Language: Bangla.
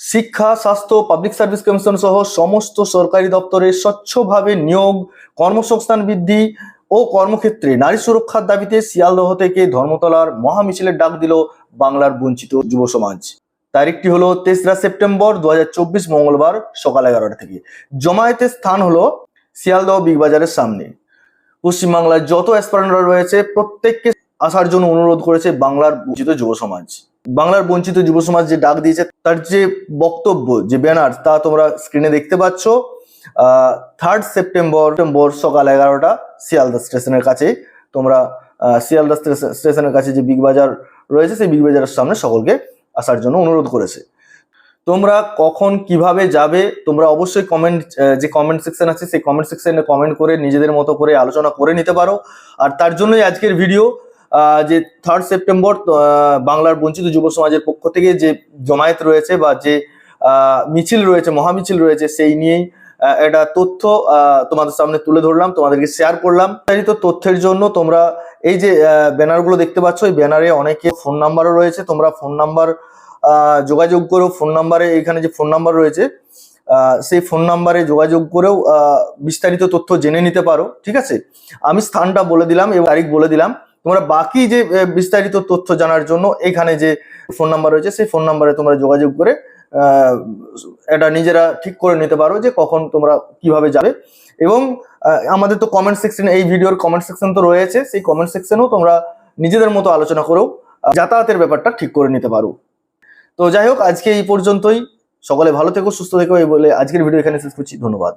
শিক্ষা, স্বাস্থ্য পাবলিক সার্ভিস কমিশন সহ সমস্ত সরকারি দপ্তরে স্বচ্ছভাবে নিয়োগ, কর্মসংস্থান বৃদ্ধি ও কর্মক্ষেত্রে নারী সুরক্ষার দাবিতে শিয়ালদহ থেকে ধর্মতলার মহামিছিলের ডাক দিল বাংলার বঞ্চিত যুব সমাজ। তারিখটি হলো তেসরা সেপ্টেম্বর দু হাজার চব্বিশ মঙ্গলবার সকাল এগারোটা থেকে। জমায়েতের স্থান হলো শিয়ালদহ বিগ বাজারের সামনে। পশ্চিমবাংলার যত অ্যাসপারেন্টরা রয়েছে, প্রত্যেককে আসার জন্য অনুরোধ করেছে বাংলার বঞ্চিত যুব সমাজ। বাংলার বঞ্চিত যুব সমাজ যে ডাক দিয়েছে, তার যে বক্তব্য, যে ব্যানার, তা তোমরা স্ক্রিনে দেখতে পাচ্ছ। থার্ড সেপ্টেম্বর সেপ্টেম্বর সকাল এগারোটা, শিয়ালদা স্টেশনের কাছে তোমরা শিয়ালদা স্টেশন- স্টেশনের কাছে যে বিগ বাজার রয়েছে, সেই বিগ বাজারের সামনে সকলকে আসার জন্য অনুরোধ করেছে। তোমরা কখন কীভাবে যাবে, তোমরা অবশ্যই কমেন্ট যে কমেন্ট সেকশন আছে, সেই কমেন্ট সেকশনে কমেন্ট করে নিজেদের মতো করে আলোচনা করে নিতে পারো। আর তার জন্যই আজকের ভিডিও যে থার্ড সেপ্টেম্বর বাংলার বঞ্চিত যুব সমাজের পক্ষ থেকে যে জমায়েত রয়েছে বা যে মিছিল রয়েছে, মহামিছিল রয়েছে, সেই নিয়েই একটা তথ্য তোমাদের সামনে তুলে ধরলাম, তোমাদেরকে শেয়ার করলাম। বিস্তারিত তথ্যের জন্য তোমরা এই যে ব্যানারগুলো দেখতে পাচ্ছ, এই ব্যানারে অনেকে ফোন নাম্বারও রয়েছে, তোমরা ফোন নাম্বার যোগাযোগ করেও ফোন নাম্বারে এখানে যে ফোন নাম্বার রয়েছে সেই ফোন নাম্বারে যোগাযোগ করেও বিস্তারিত তথ্য জেনে নিতে পারো, ঠিক আছে? আমি স্থানটা বলে দিলাম এবং তারিখ বলে দিলাম। তোমরা বাকি যে বিস্তারিত তথ্য জানার জন্য এখানে যে ফোন নাম্বার রয়েছে সেই ফোন নাম্বারে তোমরা যোগাযোগ করে এটা নিজেরা ঠিক করে নিতে পারো যে কখন তোমরা কীভাবে যাবে। এবং আমাদের তো কমেন্ট সেকশন এই ভিডিওর কমেন্ট সেকশন তো রয়েছে সেই কমেন্ট সেকশনেও তোমরা নিজেদের মতো আলোচনা আহ, যাতায়াতের ব্যাপারটা ঠিক করে নিতে পারো। তো যাই হোক আজকে এই পর্যন্তই। সকলে ভালো থেকো সুস্থ থেকো এই বলে আজকের ভিডিও এখানে শেষ করছি। ধন্যবাদ।